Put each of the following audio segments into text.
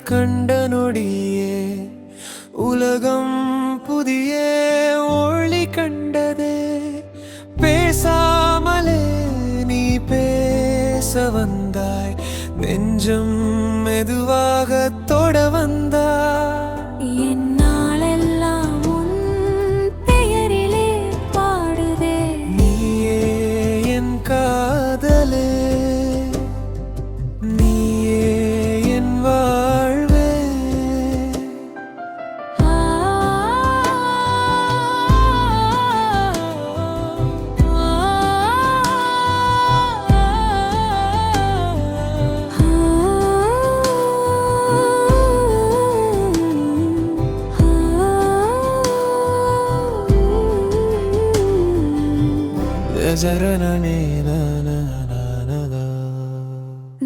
கண்ட நொடியே உலகம் புதிய ஒளி கண்டதே. பேசாமலே நீ பேச வந்தாய் நெஞ்சம் மெதுவாக தொட வந்தாய்.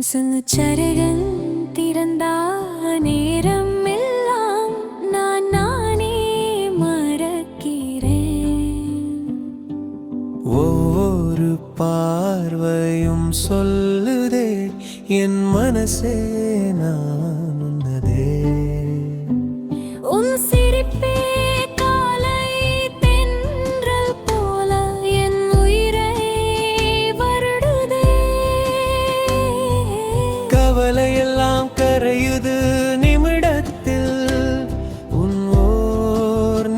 சிறுச்சருகன் திறந்தா நேரம் எல்லாம் நான் நானே மறக்கிறேன். ஒவ்வொரு பார்வையும் சொல்லுதே என் மனசே நான்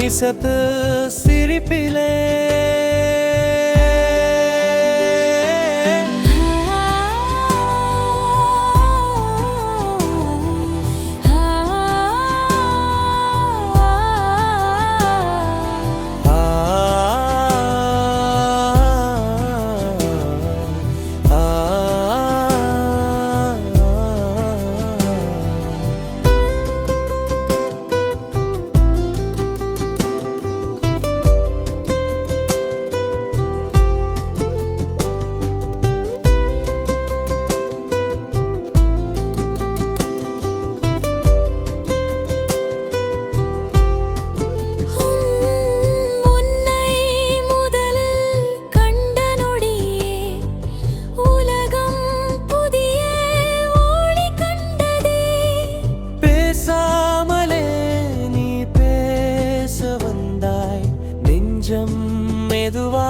நேசத்து சிரிப்பிலே.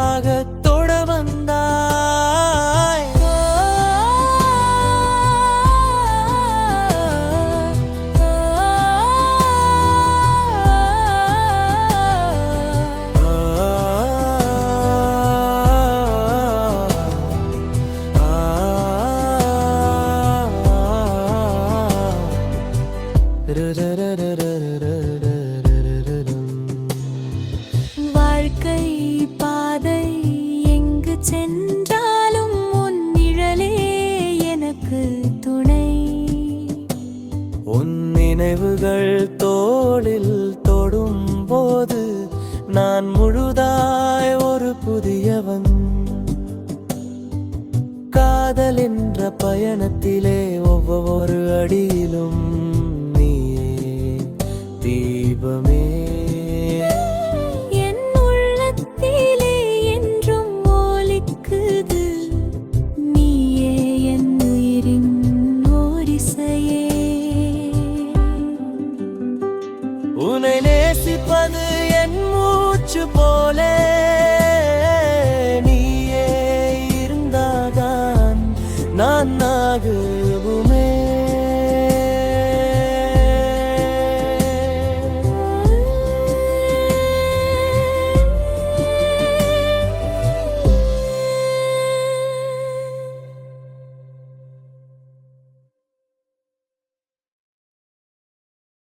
Margaret போது நான் முழுதாய் ஒரு புதியவன். காதல் என்ற பயணத்திலே ஒவ்வொரு அடியிலும் நீ தீபமே. பூச்சு போலே